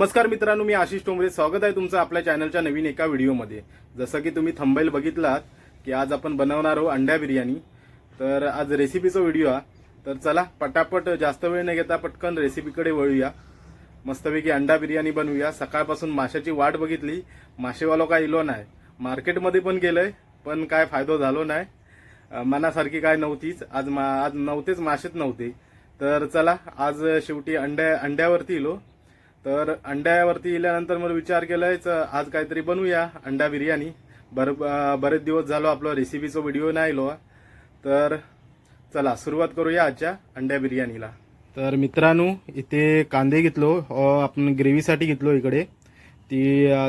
नमस्कार मित्रांनो मी आशिष टोंबरे. स्वागत आहे तुमचं आपल्या चॅनलच्या नवीन एका व्हिडिओमध्ये. जसं की तुम्ही थंबैल बघितलात की आज आपण बनवणार आहोत अंड्या बिर्याणी. तर आज रेसिपीचा व्हिडिओ आहे तर चला पटापट जास्त वेळ न घेता पटकन रेसिपीकडे वळूया. मस्तपैकी अंडा बिर्याणी बनवूया. सकाळपासून माशाची वाट बघितली. माशेवालो काय इलो नाही. मार्केटमध्ये पण गेलंय पण काय फायदा झालो नाही. मनासारखी काय नव्हतीच. आज मा आज नव्हतेच मासेच नव्हते. तर चला आज शेवटी अंड्या अंड्यावरती इलो. तर अंड्यावरती इल्यानंतर मला विचार केलाय आज काहीतरी बनवूया अंडा बिर्याणी. बर बरेच दिवस झालो आपलं रेसिपीचा व्हिडिओ नाही आलो. तर चला सुरुवात करूया आजच्या अंड्या बिर्याणीला. तर मित्रांनो इथे कांदे घेतलो आपण ग्रेव्हीसाठी घेतलो इकडे. ती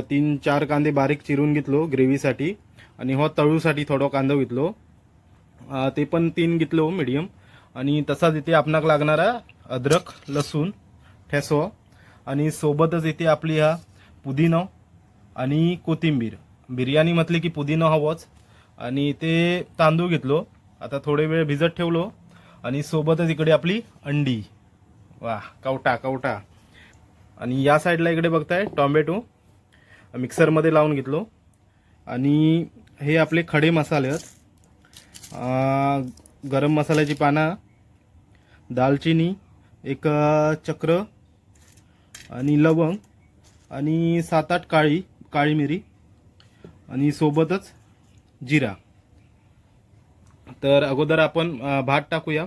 तीन चार कांदे बारीक चिरून घेतलो ग्रेव्हीसाठी. आणि हो तळूसाठी थोडं कांदा घेतलो. ते पण तीन घेतलो मिडियम आणि तसाच इथे आपणाक लागणारा अद्रक लसूण ठेसो आणि सोबतच येते आपली हा पुदिनो आणि कोथिंबीर. बिर्याणी म्हटली की पुदिनं हवंच. आणि इथे तांदूळ घेतलो. आता थोडे वेळ भिजत ठेवलो. आणि सोबतच इकडे आपली अंडी. वा कवटा कवटा. आणि या साईडला इकडे बघताय टॉमॅटो. मिक्सरमध्ये लावून घेतलो. आणि हे आपले खडे मसाले आहेत. गरम मसाल्याची पानं दालचिनी एक चक्र आणि लवंग आणि सात आठ काळी काळी मिरी आणि सोबतच जिरा. तर अगोदर आपण भात टाकूया.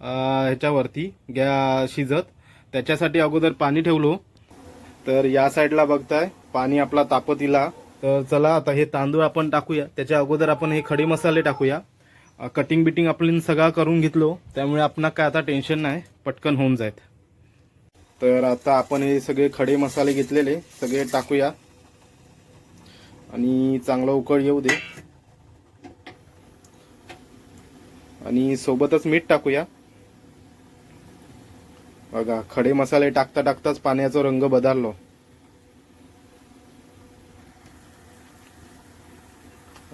ह्याच्यावरती गॅ शिजत. त्याच्यासाठी अगोदर पाणी ठेवलो. तर या साईडला बघताय पाणी आपला तापतीला. तर चला आता हे तांदूळ आपण टाकूया. त्याच्या अगोदर आपण हे खडे मसाले टाकूया. कटिंग बिटिंग आपण सगळा करून घेतलो. त्यामुळे आपण काय आता टेन्शन नाही पटकन होऊन जायत. तर आता आपण हे सगळे खडे मसाले घेतलेले सगळे टाकूया. आणि चांगला उकळ येऊ दे. आणि सोबतच मीठ टाकूया. बघा खडे मसाले टाकता टाकताच पाण्याचा रंग बदललो.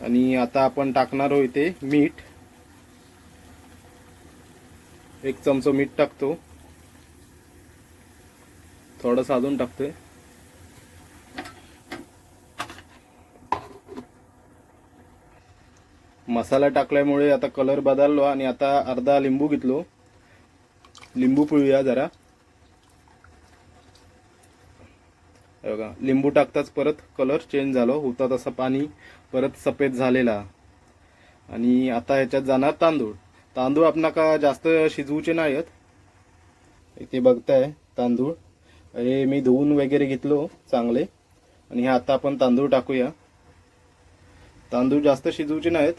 आणि आता आपण टाकणार आहोत इथे मीठ. एक चमचो मीठ टाकतो. थोडस अजून टाकतोय. मसाला टाकल्यामुळे आता कलर बदललो आणि आता अर्धा लिंबू घेतलो. लिंबू पिळूया जरा. बघा लिंबू टाकताच परत कलर चेंज झालो होता तसा पाणी परत सफेद झालेला. आणि आता ह्याच्यात जाणार तांदूळ. तांदूळ आपणा का जास्त शिजवूचे नाही आहेत. इथे बघताय तांदूळ. हे मी धुवून वगैरे घेतलो चांगले. आणि हे आता आपण तांदूळ टाकूया. तांदूळ जास्त शिजवूचे नाहीत.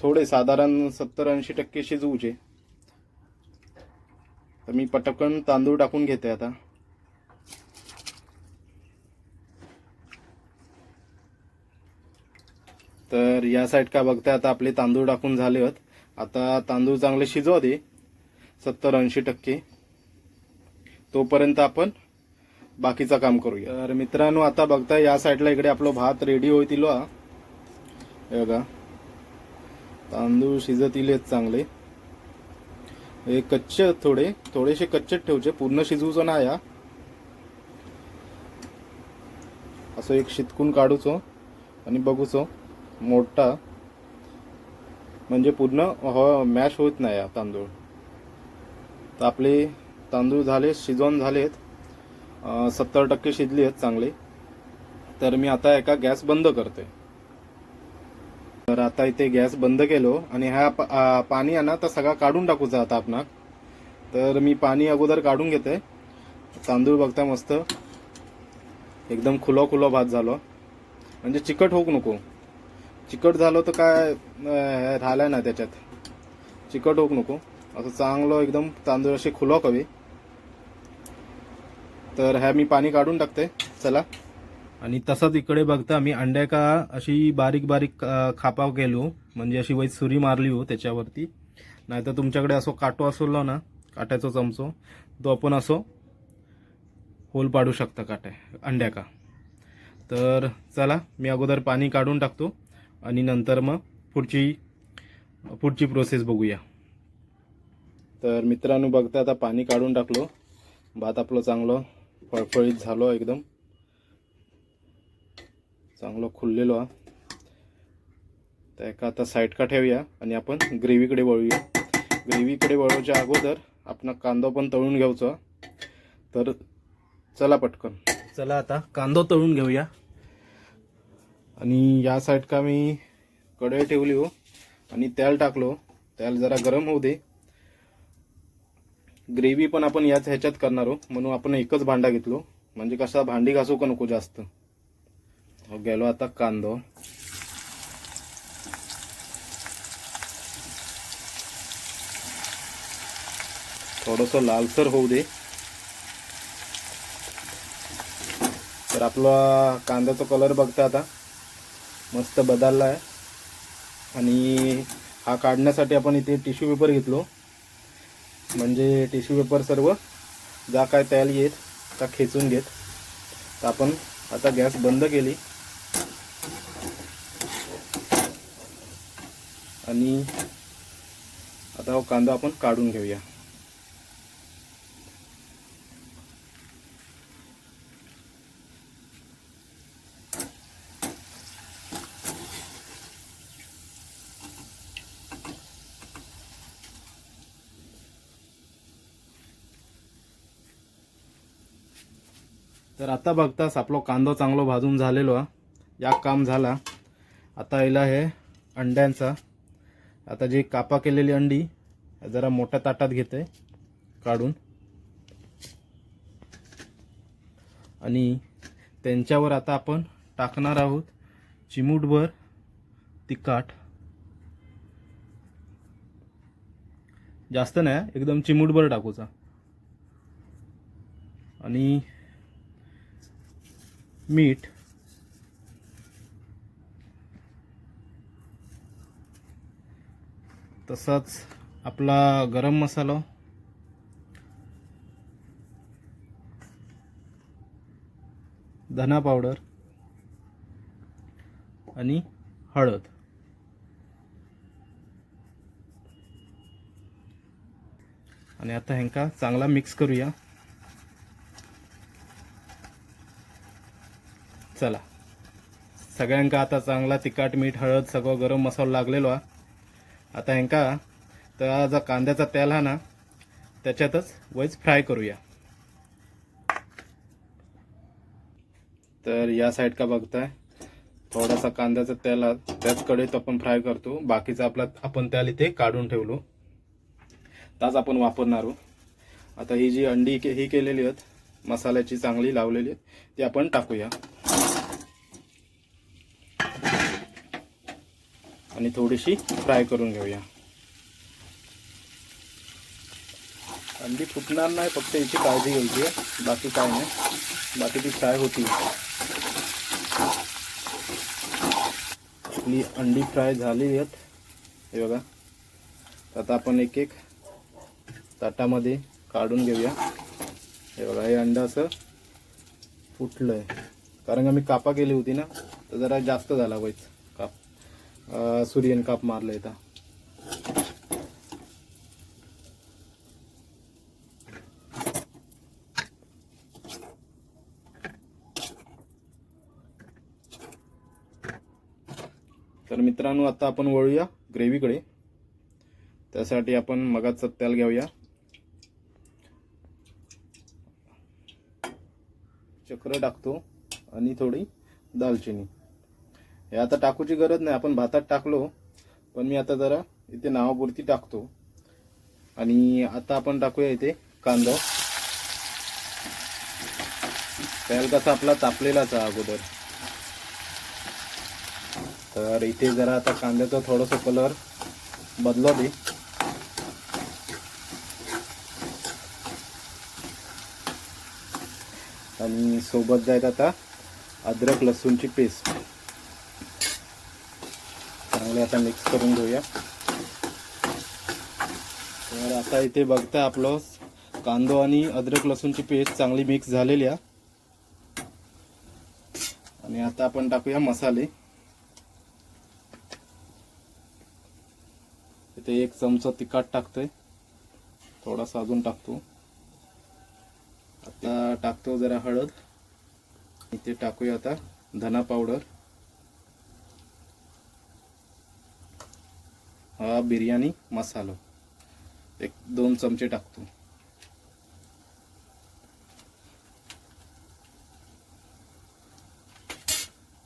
थोडे साधारण सत्तर ऐंशी टक्के शिजवूचे. तर मी पटकन तांदूळ टाकून घेते आता. तर या साईड का बघताय आता आपले तांदूळ टाकून झाले आहेत आता तांदूळ चांगले शिजवा दे. सत्तर ऐंशी टक्के. तोपर्यंत आपण बाकीचं काम करूया. तर मित्रांनो आता बघताय या साईडला इकडे आपलं भात रेडी होईल हे बघा. तांदूळ शिजत चांगले. हे कच्चे थोडे थोडेसे कच्चेच ठेवचे पूर्ण शिजवूचो ना या असं एक शितकून काढूचो आणि बघूचो मोठा. म्हणजे पूर्ण हो मॅश होत नाही या तांदूळ. तर आपले तांदूळ झाले शिजवून झालेत. सत्तर टक्के शिजली आहेत चांगले. तर मी आता एका गॅस बंद करते तर आता इथे गॅस बंद केलो आणि ह्या प- पाणी आहे ना तर सगळा काढून टाकूचा आता आपणाक. तर मी पाणी अगोदर काढून घेते तांदूळ बघता मस्त. एकदम खुलो खुलो भात झालो. म्हणजे चिकट होऊ नको. चिकट झालं तर काय राहिलं ना त्याच्यात. चिकट होऊ नको. असं चांगलं एकदम तांदूळ असे खुलो हवे तर ह्या मी पाणी काढून टाकते चला. आणि तसंच इकडे बघता मी अंड्या का अशी बारीक बारीक अं, खापाव केलो म्हणजे अशी वैस सुरी मारली हो त्याच्यावरती. नाहीतर तुमच्याकडे असो काटो असलो ना काट्याचा चमचो तो आपण असो होल पाडू शकता काट्या अंड्या का. तर चला मी अगोदर पाणी काढून टाकतो आणि नंतर मग पुढची पुढची प्रोसेस बघूया. तर मित्रांनो बघता आता पाणी काढून टाकलो. भात आपलं चांगलं फळफळीत झालो एकदम. चांगलं खुललेलो हा. तर एका आता साईड का ठेवूया आणि आपण ग्रेव्हीकडे वळूया. ग्रेव्हीकडे वळवच्या अगोदर आपण कांदा पण तळून घ्यायचा तर चला पटकन. चला आता कांदा तळून घेऊया. आणि या साईड का मी कढई ठेवली हो. आणि तेल टाकलो. तेल जरा गरम होऊ दे. ग्रेव्ही पण आपण याच ह्याच्यात करणार आहोत. म्हणून आपण एकच भांडा घेतलो. म्हणजे कसा भांडी घासू का नको जास्त? हो, गेलो आता कांदो. थोडंसं लालसर होऊ दे. तर आपला कांद्याचा कलर बघता आता. मस्त बदलला आहे आणि हा काढण्यासाठी आपण इथे टिश्यू पेपर घेतलो. म्हणजे टिश्यू पेपर सर्व जा काय तेल येत त्या खेचून घेत. तर आपण आता गॅस बंद केली. आणि आता कांदा आपण काढून घेऊया. तर आता बघताच आपलो कांदो चांगलो भाजून झालेलो हा. या काम झाला. आता याला हे अंड्यांचा. आता जी कापा केलेली अंडी जरा मोठ्या ताटात घेते काढून. आणि त्यांच्यावर आता आपण टाकणार आहोत चिमूटभर तिखट. जास्त नाही एकदम चिमूटभर टाकूचा. आणि मीठ. तसाच आपला गरम मसाला. धना पावडर. आणि हळद. आणि आता ह्यांका चांगला मिक्स करूया. चला. सगळ्यांका आता चांगला तिखट मीठ हळद सगळं गरम मसाला लागलेलो हा. आता ह्यांका तर जो कांद्याचा तेल हा ना त्याच्यातच वैज फ्राय करूया. तर या साईड का बघताय थोडासा कांद्याचा तेल हा, त्याच आपण फ्राय करतो. बाकीचा आपला आपण तेल इथे काढून ठेवलो. ताच आपण वापरणार आहोत. आता ही जी अंडी के- ही केलेली आहेत मसाल्याची चांगली लावलेली आहेत ती आपण टाकूया. आणि थोडीशी फ्राय करून घेऊया. अंडी फुटणार नाही फक्त याची काळजी घ्यायची आहे. बाकी काय नाही. बाकी ती फ्राय होती. आपली अंडी फ्राय झाली आहेत. हे बघा. आता आपण एक एक ताटामध्ये काढून घेऊया. हे बघा हे अंड असं फुटलं आहे कारण का मी कापा केली होती ना तर जरा जास्त झाला पाहिजे सूर्यन काप मारलं इथं. तर मित्रांनो आता आपण वळूया ग्रेव्हीकडे. त्यासाठी आपण मगाचं तेल घेऊया चक्र टाकतो आणि थोडी दालचिनी. हे आता टाकूची गरज नाही. आपण भातात टाकलो पण मी आता जरा इथे नावापुरती टाकतो. आणि आता आपण टाकूया इथे कांदा. त्याल कसा आपला तापलेलाच आहे अगोदर. तर इथे जरा आता कांद्याचा थोडासा कलर बदला दे. आणि सोबत जायत आता अद्रक लसूणची पेस्ट. आणि आता मिक्स करून घेऊया. तर आता इथे बघता आपलं कांदो आणि अद्रक लसूणची पेस्ट चांगली मिक्स झालेली आहे. आणि आता आपण टाकूया मसाले. इथे एक चमचा तिखट टाकतोय. थोडासा अजून टाकतो. आता टाकतो जरा हळद. इथे टाकूया आता धना पावडर हा बिर्याणी मसाला. एक दोन चमचे टाकतो.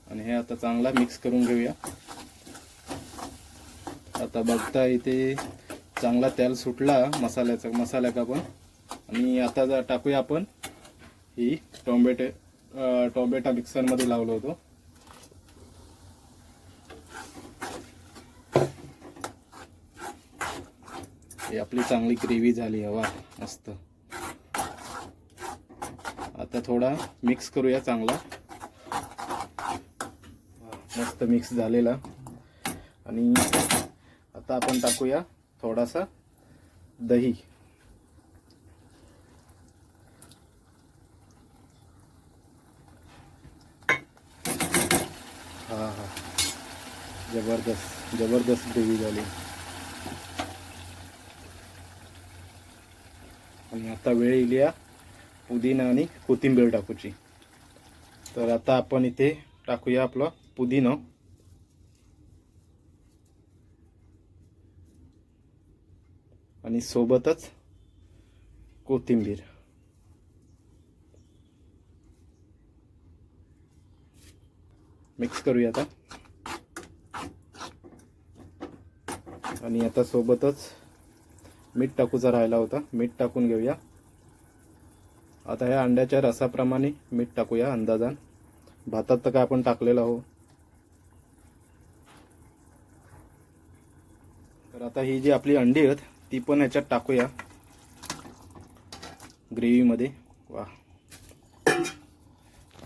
आणि हे आता चांगला मिक्स करून घेऊया. आता बघता इथे चांगला तेल सुटला मसाल्याचा मसाल्या का पण. आणि आता जर टाकूया आपण. ही टोमॅटो टोमॅटो मिक्सरमध्ये लावलो होतो. आपली चांगली ग्रेव्ही झाली हवा मस्त. आता थोडा मिक्स करूया चांगला. मस्त मिक्स झालेला. आणि आता आपण टाकूया थोडासा दही. हा हा. जबरदस्त जबरदस्त ग्रेव्ही झाली. आणि आता वेळ येईल या पुदिना आणि कोथिंबीर टाकूची. तर आता आपण इथे टाकूया आपलं पुदिनं. आणि सोबतच कोथिंबीर. मिक्स करूया आता. आणि आता सोबतच मीठ टाकूचा राहिला होता. मीठ टाकून घेऊया. आता ह्या अंड्याच्या रसाप्रमाणे मीठ टाकूया अंदाजान. भातात तर काय आपण टाकलेलं हो तर आता ही जी आपली अंडी आहेत ती पण ह्याच्यात टाकूया. ग्रेव्हीमध्ये. वा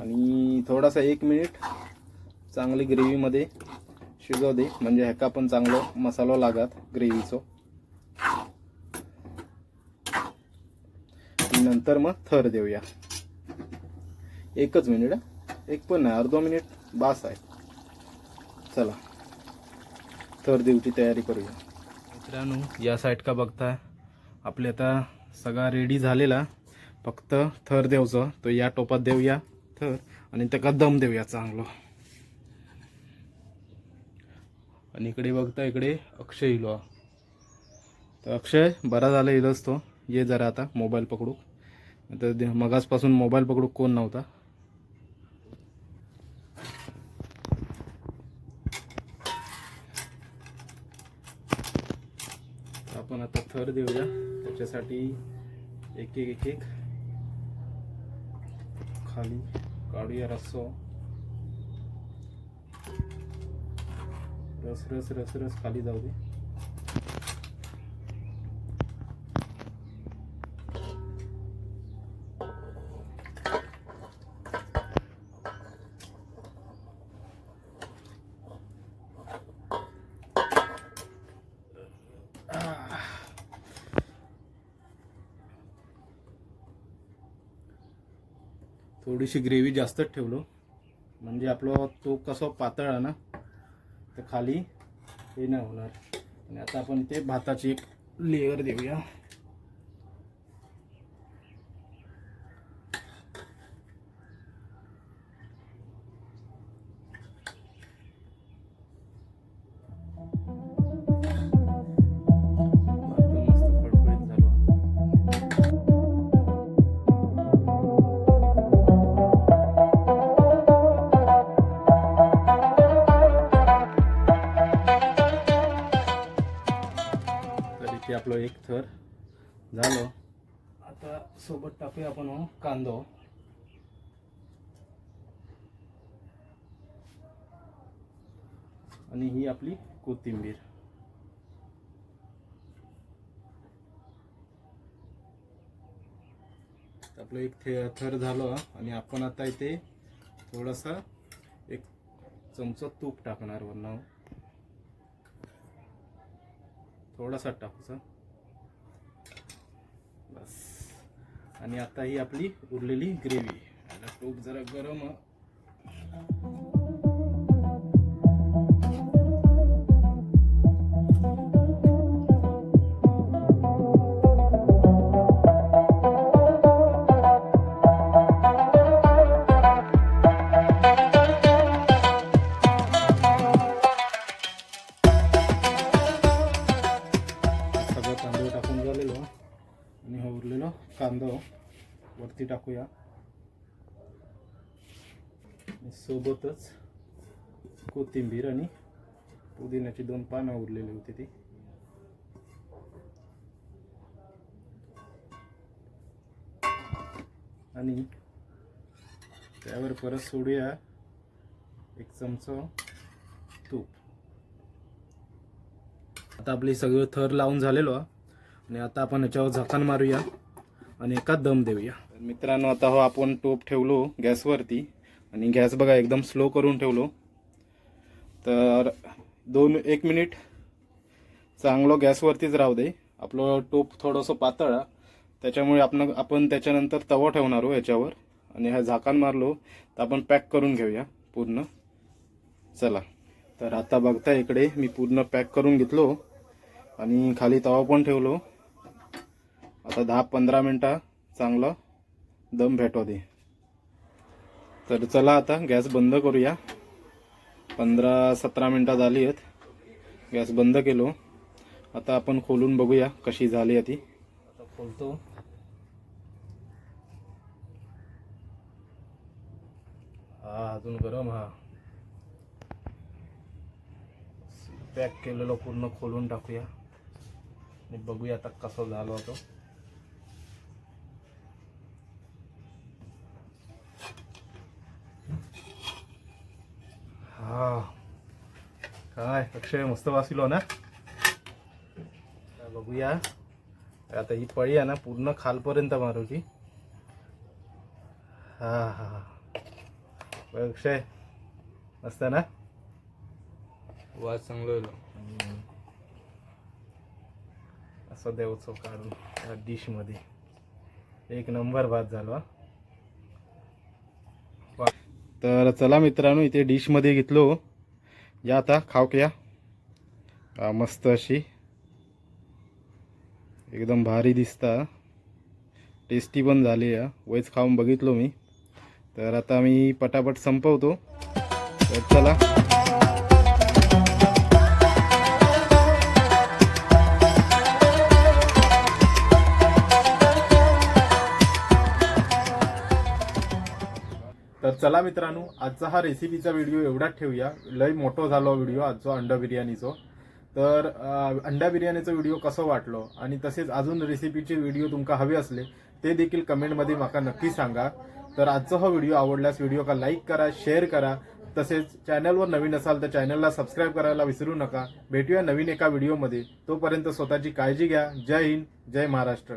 आणि थोडासा एक मिनिट चांगली ग्रेव्हीमध्ये शिजव दे. म्हणजे ह्याका पण चांगलं मसाला लागत ग्रेव्हीचं. नंतर मग थर देऊया. एकच मिनिट एक पण नाही अर्धा मिनिट बास आहे. चला. थर देऊची तयारी करूया. मित्रांनो या साईड का बघताय? आपले आता सगळा रेडी झालेला. फक्त थर देऊचं तो या टोपात देऊया थर आणि त्याका दम देऊया चांगलं. आणि इकडे बघता इकडे अक्षय इलो. तर अक्षय बरा झाला इलोच तो. ये जरा आता मोबाईल पकडू. आता मगासपासून मोबाईल पकडू कोण नव्हता. आपण आता थर देऊया. त्याच्यासाठी एक एक एक एक. खाली काढूया रस्सो. रस रस रस रस खाली जाऊ दे. थोडीशी ग्रेव्ही जास्तच ठेवलो. म्हणजे आपलं तो कसं पातळ आहे ना तर खाली हे नाही होणार. आणि आता आपण ते भाताची एक लेअर देऊया. टाकलो आपलं एक थर. झालं. आता सोबत टाकूया आपण हो, कांदो. आणि ही आपली कोथिंबीर. आपलं एक थे थर झालं आणि आपण आता इथे थोडासा एक चमचा तूप टाकणार वरनं. थोडासा टाकूचा बस. आणि आता ही आपली उरलेली ग्रेव्ही. आता तूप जरा गरम वरती टाकूया. आणि सोबतच कोथिंबीर आणि पुदिन्याची दोन पानं उरलेली होती ती. आणि त्यावर परत सोडूया एक चमचा तूप. आता आपली सगळं थर लावून झालेलो आणि आता आपण याच्यावर झाकण मारूया आणि एका दम देऊया. तर मित्रांनो आता हो आपण टोप ठेवलो गॅसवरती आणि गॅस बघा एकदम स्लो करून ठेवलो. तर दोन एक मिनिट. चांगलं गॅसवरतीच राहू दे. आपलं टोप थोडंसं पातळ. त्याच्यामुळे आपण आपण त्याच्यानंतर तवा ठेवणार आहोत याच्यावर. आणि ह्या झाकण मारलो तर आपण पॅक करून घेऊया पूर्ण. चला. तर आता बघता इकडे मी पूर्ण पॅक करून घेतलो. आणि खाली तवा पण ठेवलो. आता दहा पंधरा मिनटं. चांगलं. दम भेटवा दे. तर चला आता गॅस बंद करूया. पंधरा सतरा मिनटं झाली आहेत. गॅस बंद केलो. आता आपण खोलून बघूया कशी झाली आहे ती. आता खोलतो. हा अजून गरम हा. पॅक केलेलं पूर्ण खोलून टाकूया. आणि बघूया आता कसं झालं होतं. काय अक्षय मस्त वासिलो ना बघूया आता ही पळी आहे ना पूर्ण खालपर्यंत मारूची हा हा अक्षय मस्त ना वाज चांगलं असं द्यायचो काढून त्या डिशमध्ये एक नंबर भात झाला. तर चला मित्रांनो इथे डिशमध्ये घेतलो या आता खाऊ की या. मस्त अशी. एकदम भारी दिसता. टेस्टी पण झाली या वयच खाऊन बघितलो मी. तर आता मी पटापट संपवतो. तर चला. चला मित्रांनो आजचा हा रेसिपीचा व्हिडिओ एवढाच ठेवूया. लय मोठो झालो व्हिडिओ आजचा अंडा बिर्याणीचो. तर अंडा बिर्याणीचा व्हिडिओ कसं वाटलो? आणि तसेच अजून रेसिपीचे व्हिडिओ तुमका हवे असले ते देखील कमेंटमध्ये माका नक्की सांगा. तर आजचा हा व्हिडिओ आवडल्यास व्हिडिओ का लाईक करा शेअर करा. तसेच चॅनलवर नवीन असाल तर चॅनलला सबस्क्राईब करायला विसरू नका. भेटूया नवीन एका व्हिडिओमध्ये तोपर्यंत स्वतःची काळजी घ्या. जय हिंद जय महाराष्ट्र.